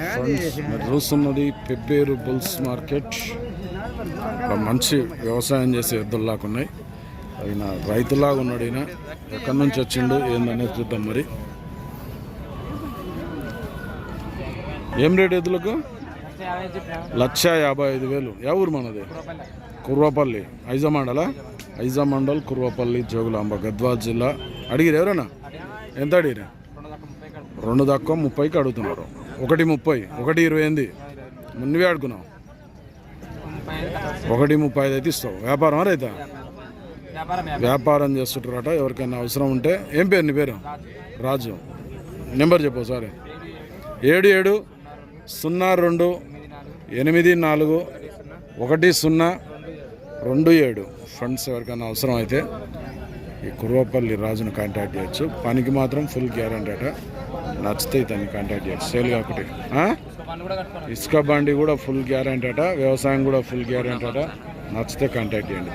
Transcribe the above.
Friends మీరు చూస్తున్నది Pebbair bulls market. మంచి వ్యవసాయం చేసే ఎద్దుల్లాగా ఉన్నాయి. ఆయన రైతులాగా ఉన్నాడు ఈయన. ఎక్కడి నుంచి వచ్చిండు ఏందనేది చూద్దాం మరి. ఏం రేట్ ఎద్దులకు? లక్ష యాభై ఐదు వేలు. ఏ ఊరు మనది? కుర్వపల్లి ఐజా మండల ఐజా మండల్ కుర్వపల్లి జోగులాంబ గద్వాల్ జిల్లా. అడిగిరు ఎవరన్నా? ఎంత అడిగిరా రెండు తక్కువ ముప్పైకి అడుగుతున్నారు. ఒకటి ముప్పై ఒకటి ఇరవై ఎనిమిది. నువ్వే అడుగున్నావు ఒకటి ముప్పై ఐదు అయితే ఇస్తావు. వ్యాపారం రైతా? వ్యాపారం చేస్తుంటారట ఎవరికైనా అవసరం ఉంటే. ఏం పేరు నీ పేరు? రాజు. నెంబర్ చెప్పు సరే ఏడు ఏడు సున్నా రెండు ఎనిమిది నాలుగు ఒకటి సున్నా రెండు ఏడు. ఫండ్స్ ఎవరికైనా అవసరం అయితే ఈ కుర్వపల్లి రాజును కాంటాక్ట్ చేయొచ్చు. పనికి మాత్రం ఫుల్ గ్యారంటీ అట. నచ్చితే ఇతన్ని కాంటాక్ట్ చేయచ్చు సేల్ కాకుంటే ఇసుక బండి కూడా ఫుల్ గ్యారంటీ అట వ్యవసాయం కూడా ఫుల్ గ్యారంటీ అట. నచ్చితే కాంటాక్ట్ చేయండి